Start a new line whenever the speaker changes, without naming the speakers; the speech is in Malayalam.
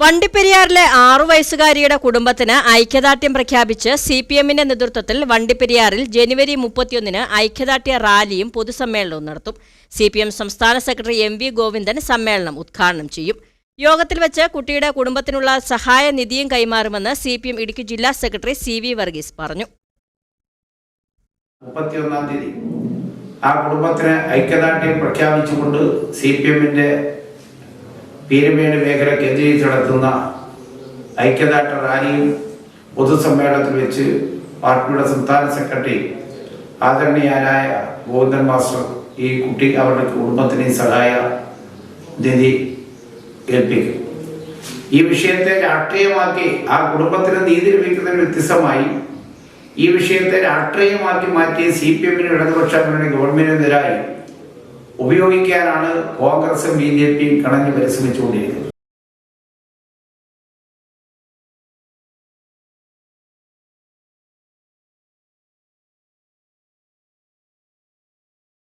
വണ്ടിപ്പെരിയാറിലെ ആറു വയസ്സുകാരിയുടെ കുടുംബത്തിന് ഐക്യദാർഢ്യം പ്രഖ്യാപിച്ച് സി പി എമ്മിന്റെ നേതൃത്വത്തിൽ വണ്ടിപ്പെരിയാറിൽ ജനുവരി മുപ്പത്തിയൊന്നിന് ഐക്യദാർഢ്യ റാലിയും പൊതുസമ്മേളനവും നടത്തും. സി പി എം സംസ്ഥാന സെക്രട്ടറി എം വി ഗോവിന്ദൻ സമ്മേളനം ഉദ്ഘാടനം ചെയ്യും. യോഗത്തിൽ വെച്ച് കുട്ടിയുടെ കുടുംബത്തിനുള്ള സഹായ നിധിയും കൈമാറുമെന്ന് സി പി എം ഇടുക്കി ജില്ലാ സെക്രട്ടറി സി വി വർഗീസ് പറഞ്ഞു.
മുപ്പത്തിയൊന്നാം തീയതി ആ കുടുംബത്തിന് ഐക്യദാർഢ്യം പ്രഖ്യാപിച്ചുകൊണ്ട് സി പി എമ്മിന്റെ പീരുമേട് മേഖല കേന്ദ്രീകരിച്ച് നടത്തുന്ന ഐക്യദാർഢ്യ റാലിയും പൊതുസമ്മേളനത്തിൽ വെച്ച് പാർട്ടിയുടെ സംസ്ഥാന സെക്രട്ടറി ആദരണീയനായ ഗോവിന്ദൻ മാസ്റ്റർ ഈ കുട്ടി അവരുടെ കുടുംബത്തിന് സഹായ നിധി ഏൽപ്പിക്കും. ഈ വിഷയത്തെ രാഷ്ട്രീയമാക്കി ആ കുടുംബത്തിന് നീതി ലഭിക്കുന്നതിന് വ്യത്യസ്തമായി ഈ വിഷയത്തെ രാഷ്ട്രീയമാക്കി മാറ്റിയ സി പി എമ്മിന് ഇടതുപക്ഷ ഗവൺമെന്റിനെതിരായി ഉപയോഗിക്കാനാണ് കോൺഗ്രസും ബി ജെ പിയും കണഞ്ഞ് പരിശ്രമിച്ചുകൊണ്ടിരിക്കുന്നത്.